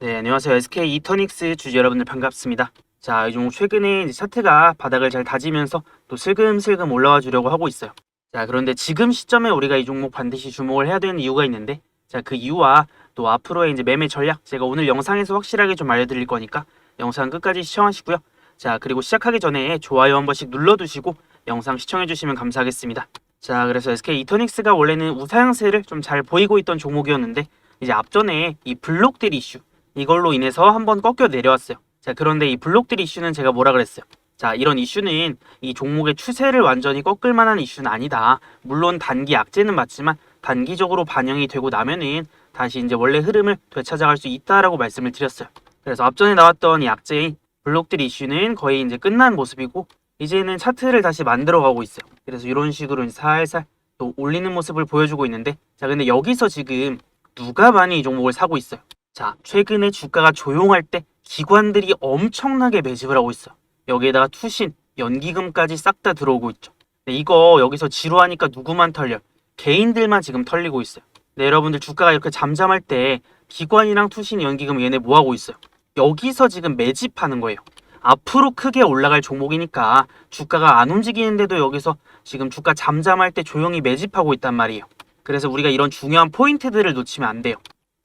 네, 안녕하세요. SK 이터닉스 주주 여러분들 반갑습니다. 자, 이 종목 최근에 이제 차트가 바닥을 잘 다지면서 또 슬금슬금 올라와 주려고 하고 있어요. 자, 그런데 지금 시점에 우리가 이 종목 반드시 주목을 해야 되는 이유가 있는데, 자, 그 이유와 또 앞으로의 이제 매매 전략, 제가 오늘 영상에서 확실하게 좀 알려드릴 거니까 영상 끝까지 시청하시고요. 자, 그리고 시작하기 전에 좋아요 한 번씩 눌러두시고 영상 시청해주시면 감사하겠습니다. 자, 그래서 SK 이터닉스가 원래는 우상향세를 좀 잘 보이고 있던 종목이었는데, 이제 앞전에 이 블록들 이슈, 이걸로 인해서 한번 꺾여 내려왔어요. 자, 그런데 이 블록들 이슈는 제가 뭐라 그랬어요? 자, 이런 이슈는 이 종목의 추세를 완전히 꺾을 만한 이슈는 아니다. 물론 단기 약재는 맞지만 단기적으로 반영이 되고 나면은 다시 이제 원래 흐름을 되찾아갈 수 있다라고 말씀을 드렸어요. 그래서 앞전에 나왔던 이 약재인 블록들 이슈는 거의 이제 끝난 모습이고 이제는 차트를 다시 만들어 가고 있어요. 그래서 이런 식으로 살살 또 올리는 모습을 보여주고 있는데 자, 근데 여기서 지금 누가 많이 이 종목을 사고 있어요? 자, 최근에 주가가 조용할 때 기관들이 엄청나게 매집을 하고 있어. 여기에다가 투신, 연기금까지 싹 다 들어오고 있죠. 네, 이거 여기서 지루하니까 누구만 털려? 개인들만 지금 털리고 있어요. 네, 여러분들 주가가 이렇게 잠잠할 때 기관이랑 투신, 연기금 얘네 뭐 하고 있어요? 여기서 지금 매집하는 거예요. 앞으로 크게 올라갈 종목이니까 주가가 안 움직이는데도 여기서 지금 주가 잠잠할 때 조용히 매집하고 있단 말이에요. 그래서 우리가 이런 중요한 포인트들을 놓치면 안 돼요.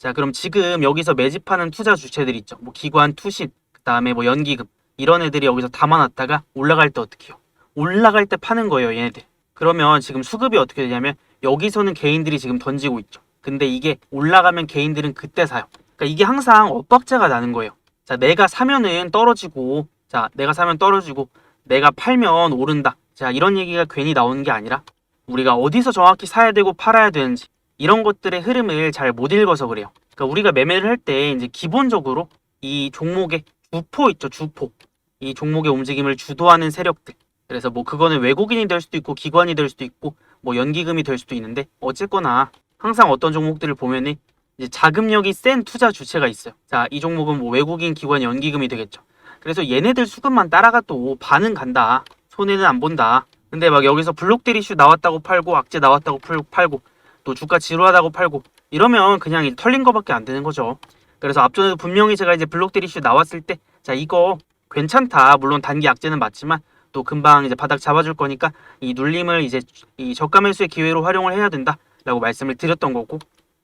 자, 그럼 지금 여기서 매집하는 투자 주체들 있죠. 뭐 기관, 투신, 그다음에 뭐 연기금 이런 애들이 여기서 담아놨다가 올라갈 때 어떻게 해요? 올라갈 때 파는 거예요, 얘네들. 그러면 지금 수급이 어떻게 되냐면 여기서는 개인들이 지금 던지고 있죠. 근데 이게 올라가면 개인들은 그때 사요. 그러니까 이게 항상 엇박자가 나는 거예요. 자, 내가 사면은 떨어지고, 자, 내가 사면 떨어지고, 내가 팔면 오른다. 자, 이런 얘기가 괜히 나오는 게 아니라 우리가 어디서 정확히 사야 되고 팔아야 되는지 이런 것들의 흐름을 잘 못 읽어서 그래요. 그러니까 우리가 매매를 할 때 이제 기본적으로 이 종목의 주포 있죠, 주포. 이 종목의 움직임을 주도하는 세력들. 그래서 뭐 그거는 외국인이 될 수도 있고 기관이 될 수도 있고 뭐 연기금이 될 수도 있는데 어쨌거나 항상 어떤 종목들을 보면은 이제 자금력이 센 투자 주체가 있어요. 자, 이 종목은 뭐 외국인 기관 연기금이 되겠죠. 그래서 얘네들 수급만 따라가도 반은 간다. 손해는 안 본다. 근데 막 여기서 블록들 이슈 나왔다고 팔고 악재 나왔다고 풀- 팔고 또 주가 지루하다고 팔고 이러면 그냥 털린 거밖에 안 되는 거죠. 그래서 앞전에도 분명히 제가 이제 블록들 이슈 나왔을 때 자 이거 괜찮다. 물론 단기 약재는 맞지만 또 금방 이제 바닥 잡아줄 거니까 이 눌림을 이제 이 저가 매수의 기회로 활용을 해야 된다라고 말씀을 드렸던 거고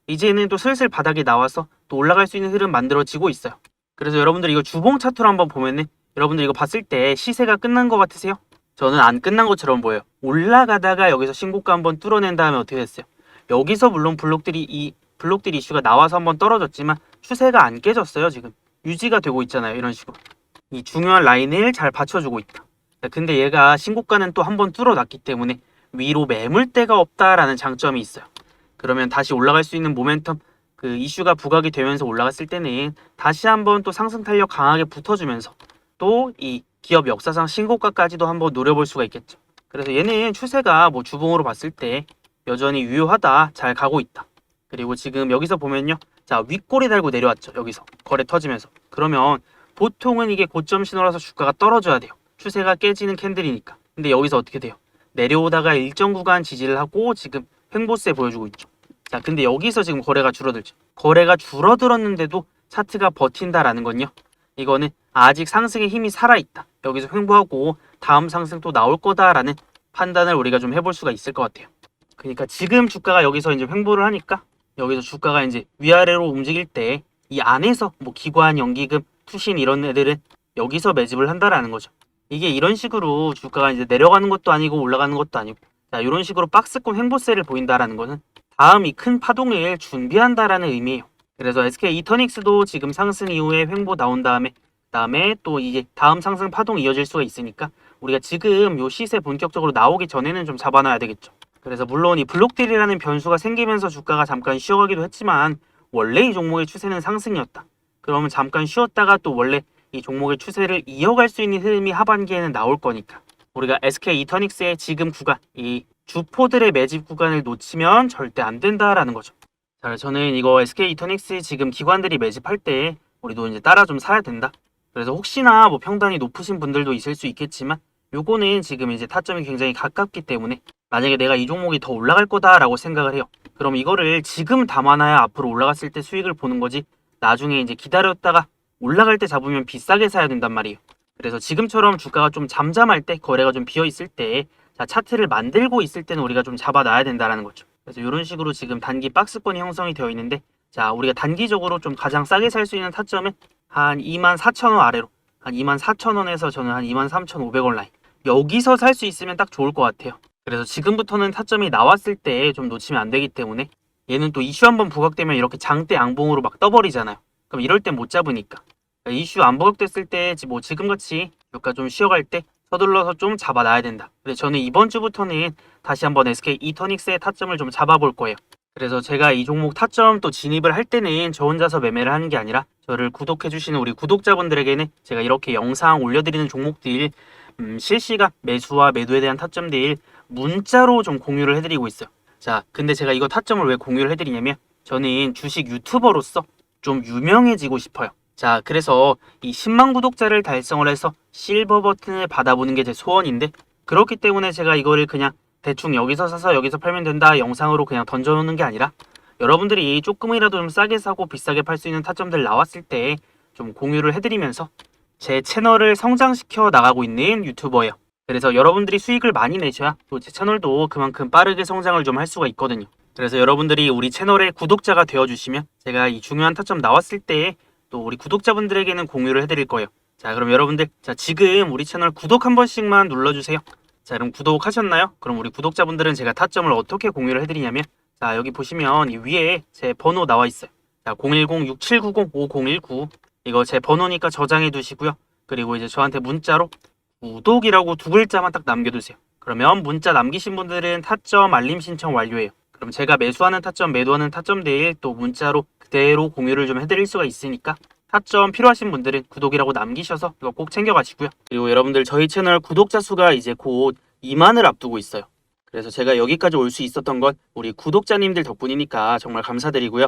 이제는 또 슬슬 바닥이 나와서 또 올라갈 수 있는 흐름 만들어지고 있어요. 그래서 여러분들 이거 주봉 차트로 한번 보면은 여러분들 이거 봤을 때 시세가 끝난 것 같으세요? 저는 안 끝난 것처럼 보여요. 올라가다가 여기서 신고가 한번 뚫어낸 다음에 어떻게 됐어요? 여기서 물론 블록들이 이 블록들 이슈가 나와서 한번 떨어졌지만 추세가 안 깨졌어요 지금 유지가 되고 있잖아요 이런 식으로 이 중요한 라인을 잘 받쳐주고 있다. 자, 근데 얘가 신고가는 또 한 번 뚫어놨기 때문에 위로 매물대가 없다라는 장점이 있어요. 그러면 다시 올라갈 수 있는 모멘텀 그 이슈가 부각이 되면서 올라갔을 때는 다시 한번 또 상승 탄력 강하게 붙어주면서 또 이 기업 역사상 신고가까지도 한번 노려볼 수가 있겠죠. 그래서 얘는 추세가 뭐 주봉으로 봤을 때 여전히 유효하다 잘 가고 있다. 그리고 지금 여기서 보면요. 자 윗꼬리 달고 내려왔죠. 여기서 거래 터지면서 그러면 보통은 이게 고점 신호라서 주가가 떨어져야 돼요. 추세가 깨지는 캔들이니까. 근데 여기서 어떻게 돼요? 내려오다가 일정 구간 지지를 하고 지금 횡보세 보여주고 있죠. 자, 근데 여기서 지금 거래가 줄어들죠. 거래가 줄어들었는데도 차트가 버틴다라는 건요. 이거는 아직 상승의 힘이 살아있다. 여기서 횡보하고 다음 상승 또 나올 거다라는 판단을 우리가 좀 해볼 수가 있을 것 같아요. 그러니까 지금 주가가 여기서 이제 횡보를 하니까 여기서 주가가 이제 위아래로 움직일 때 이 안에서 뭐 기관, 연기금, 투신 이런 애들은 여기서 매집을 한다라는 거죠. 이게 이런 식으로 주가가 이제 내려가는 것도 아니고 올라가는 것도 아니고 자 이런 식으로 박스권 횡보세를 보인다라는 거는 다음 이 큰 파동을 준비한다라는 의미예요. 그래서 SK 이터닉스도 지금 상승 이후에 횡보 나온 다음에 그다음에 또 이제 다음 상승 파동 이어질 수가 있으니까 우리가 지금 요 시세 본격적으로 나오기 전에는 좀 잡아놔야 되겠죠. 그래서 물론 이 블록딜이라는 변수가 생기면서 주가가 잠깐 쉬어가기도 했지만 원래 이 종목의 추세는 상승이었다. 그러면 잠깐 쉬었다가 또 원래 이 종목의 추세를 이어갈 수 있는 흐름이 하반기에는 나올 거니까 우리가 SK 이터닉스의 지금 구간 이 주포들의 매집 구간을 놓치면 절대 안 된다라는 거죠. 자, 저는 이거 SK 이터닉스 지금 기관들이 매집할 때 우리도 이제 따라 좀 사야 된다. 그래서 혹시나 뭐 평단이 높으신 분들도 있을 수 있겠지만 요거는 지금 이제 타점이 굉장히 가깝기 때문에 만약에 내가 이 종목이 더 올라갈 거다라고 생각을 해요. 그럼 이거를 지금 담아놔야 앞으로 올라갔을 때 수익을 보는 거지 나중에 이제 기다렸다가 올라갈 때 잡으면 비싸게 사야 된단 말이에요. 그래서 지금처럼 주가가 좀 잠잠할 때 거래가 좀 비어 있을 때 자, 차트를 만들고 있을 때는 우리가 좀 잡아놔야 된다라는 거죠. 그래서 이런 식으로 지금 단기 박스권이 형성이 되어 있는데 자, 우리가 단기적으로 좀 가장 싸게 살 수 있는 타점은 한 24,000원 아래로 한 24,000원에서 저는 한 23,500원 라인 여기서 살 수 있으면 딱 좋을 것 같아요. 그래서 지금부터는 타점이 나왔을 때 좀 놓치면 안 되기 때문에 얘는 또 이슈 한번 부각되면 이렇게 장대 양봉으로 막 떠버리잖아요. 그럼 이럴 땐 못 잡으니까 그러니까 이슈 안 부각됐을 때 뭐 지금같이 유가 좀 쉬어갈 때 서둘러서 좀 잡아놔야 된다. 그래서 저는 이번 주부터는 다시 한번 SK 이터닉스의 타점을 좀 잡아볼 거예요. 그래서 제가 이 종목 타점 또 진입을 할 때는 저 혼자서 매매를 하는 게 아니라 저를 구독해주시는 우리 구독자분들에게는 제가 이렇게 영상 올려드리는 종목들 음, 실시간 매수와 매도에 대한 타점들 문자로 좀 공유를 해드리고 있어요. 자, 근데 제가 이거 타점을 왜 공유를 해드리냐면 저는 주식 유튜버로서 좀 유명해지고 싶어요. 자, 그래서 이 10만 구독자를 달성을 해서 실버 버튼을 받아보는 게 제 소원인데 그렇기 때문에 제가 이거를 그냥 대충 여기서 사서 여기서 팔면 된다 영상으로 그냥 던져놓는 게 아니라 여러분들이 조금이라도 좀 싸게 사고 비싸게 팔 수 있는 타점들 나왔을 때 좀 공유를 해드리면서 제 채널을 성장시켜 나가고 있는 유튜버예요. 그래서 여러분들이 수익을 많이 내셔야 또 제 채널도 그만큼 빠르게 성장을 좀 할 수가 있거든요. 그래서 여러분들이 우리 채널의 구독자가 되어주시면 제가 이 중요한 타점 나왔을 때 또 우리 구독자분들에게는 공유를 해드릴 거예요. 자 그럼 여러분들 자 지금 우리 채널 구독 한 번씩만 눌러주세요. 자 그럼 구독하셨나요? 그럼 우리 구독자분들은 제가 타점을 어떻게 공유를 해드리냐면 자 여기 보시면 이 위에 제 번호 나와 있어요. 자 010-6790-5019 이거 제 번호니까 저장해 두시고요. 그리고 이제 저한테 문자로 구독이라고 두 글자만 딱 남겨두세요. 그러면 문자 남기신 분들은 타점 알림 신청 완료예요. 그럼 제가 매수하는 타점, 매도하는 타점들 또 문자로 그대로 공유를 좀 해드릴 수가 있으니까 타점 필요하신 분들은 구독이라고 남기셔서 이거 꼭 챙겨가시고요. 그리고 여러분들 저희 채널 구독자 수가 이제 곧 2만을 앞두고 있어요. 그래서 제가 여기까지 올 수 있었던 건 우리 구독자님들 덕분이니까 정말 감사드리고요.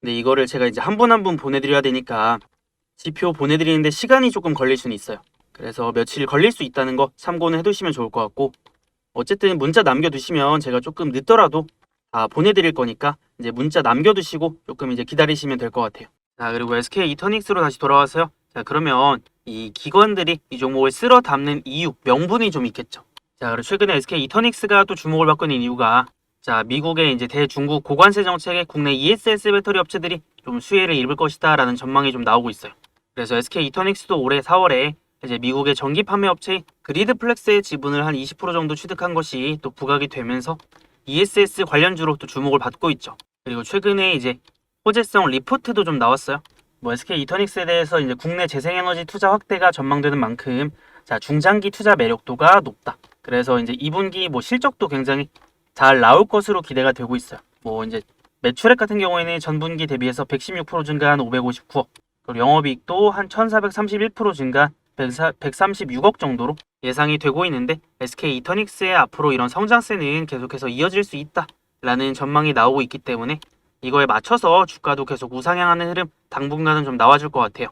근데 이거를 제가 이제 한 분 한 분 보내드려야 되니까 지표 보내드리는데 시간이 조금 걸릴 수는 있어요. 그래서 며칠 걸릴 수 있다는 거 참고는 해두시면 좋을 것 같고 어쨌든 문자 남겨두시면 제가 조금 늦더라도 다 보내드릴 거니까 이제 문자 남겨두시고 조금 이제 기다리시면 될 것 같아요. 자 그리고 SK 이터닉스로 다시 돌아와서요. 자 그러면 이 기관들이 이 종목을 쓸어 담는 이유 명분이 좀 있겠죠. 자 그리고 최근에 SK 이터닉스가 또 주목을 받고 있는 이유가 자 미국의 이제 대중국 고관세 정책에 국내 ESS 배터리 업체들이 좀 수혜를 입을 것이다라는 전망이 좀 나오고 있어요. 그래서 SK 이터닉스도 올해 4월에 이제 미국의 전기 판매 업체 그리드 플렉스의 지분을 한 20% 정도 취득한 것이 또 부각이 되면서 ESS 관련주로 또 주목을 받고 있죠. 그리고 최근에 이제 호재성 리포트도 좀 나왔어요. 뭐 SK 이터닉스에 대해서 이제 국내 재생에너지 투자 확대가 전망되는 만큼 자 중장기 투자 매력도가 높다. 그래서 이제 2분기 뭐 실적도 굉장히 잘 나올 것으로 기대가 되고 있어요. 뭐 이제 매출액 같은 경우에는 전분기 대비해서 116% 증가한 559억, 그리고 영업이익도 한 1,431% 증가 136억 정도로 예상이 되고 있는데 SK 이터닉스의 앞으로 이런 성장세는 계속해서 이어질 수 있다라는 전망이 나오고 있기 때문에 이거에 맞춰서 주가도 계속 우상향하는 흐름 당분간은 좀 나와줄 것 같아요.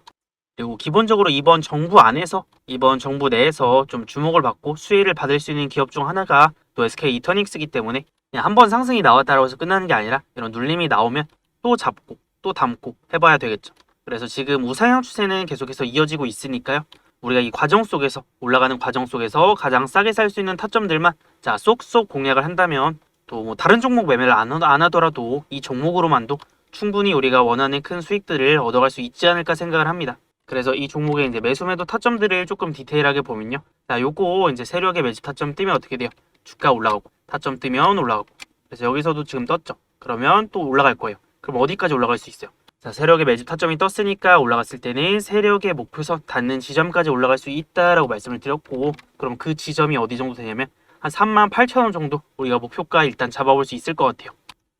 그리고 기본적으로 이번 정부 안에서 이번 정부 내에서 좀 주목을 받고 수혜를 받을 수 있는 기업 중 하나가 또 SK 이터닉스이기 때문에 그냥 한 번 상승이 나왔다고 해서 끝나는 게 아니라 이런 눌림이 나오면 또 잡고 또 담고 해봐야 되겠죠. 그래서 지금 우상향 추세는 계속해서 이어지고 있으니까요. 우리가 이 과정 속에서 올라가는 과정 속에서 가장 싸게 살 수 있는 타점들만 자 쏙쏙 공략을 한다면 또 뭐 다른 종목 매매를 안 하더라도 이 종목으로만도 충분히 우리가 원하는 큰 수익들을 얻어갈 수 있지 않을까 생각을 합니다. 그래서 이 종목의 이제 매수 매도 타점들을 조금 디테일하게 보면요. 자, 요거 이제 세력의 매집 타점 뜨면 어떻게 돼요? 주가 올라가고 타점 뜨면 올라가고. 그래서 여기서도 지금 떴죠. 그러면 또 올라갈 거예요. 그럼 어디까지 올라갈 수 있어요? 자, 세력의 매집 타점이 떴으니까 올라갔을 때는 세력의 목표선 닿는 지점까지 올라갈 수 있다라고 말씀을 드렸고, 그럼 그 지점이 어디 정도 되냐면 한 3만 8천 원 정도 우리가 목표가 일단 잡아볼 수 있을 것 같아요.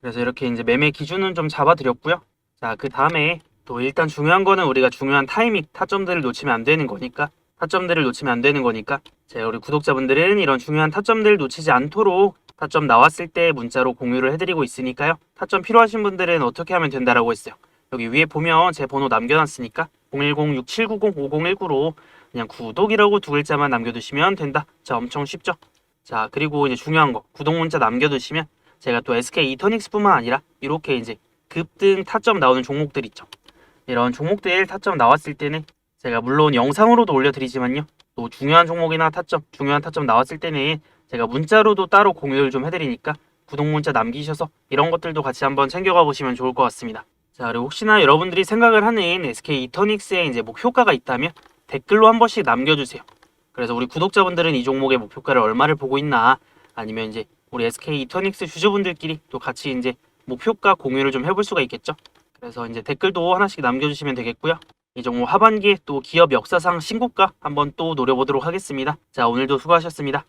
그래서 이렇게 이제 매매 기준은 좀 잡아드렸고요. 자, 그 다음에 또 일단 중요한 거는 우리가 중요한 타이밍, 타점들을 놓치면 안 되는 거니까, 타점들을 놓치면 안 되는 거니까, 제가 우리 구독자분들은 이런 중요한 타점들을 놓치지 않도록 타점 나왔을 때 문자로 공유를 해드리고 있으니까요. 타점 필요하신 분들은 어떻게 하면 된다라고 했어요. 여기 위에 보면 제 번호 남겨놨으니까 010-6790-5019로 그냥 구독이라고 두 글자만 남겨두시면 된다. 자, 엄청 쉽죠? 자, 그리고 이제 중요한 거 구독 문자 남겨두시면 제가 또 SK 이터닉스뿐만 아니라 이렇게 이제 급등 타점 나오는 종목들 있죠. 이런 종목들 타점 나왔을 때는 제가 물론 영상으로도 올려드리지만요. 또 중요한 종목이나 타점, 중요한 타점 나왔을 때는 제가 문자로도 따로 공유를 좀 해드리니까 구독 문자 남기셔서 이런 것들도 같이 한번 챙겨가 보시면 좋을 것 같습니다. 자, 그리고 혹시나 여러분들이 생각을 하는 SK 이터닉스의 이제 목표가가 있다면 댓글로 한 번씩 남겨주세요. 그래서 우리 구독자분들은 이 종목의 목표가를 얼마를 보고 있나 아니면 이제 우리 SK 이터닉스 주주분들끼리 또 같이 이제 목표가 공유를 좀 해볼 수가 있겠죠. 그래서 이제 댓글도 하나씩 남겨주시면 되겠고요. 이 종목 하반기에 또 기업 역사상 신고가 한번 또 노려보도록 하겠습니다. 자, 오늘도 수고하셨습니다.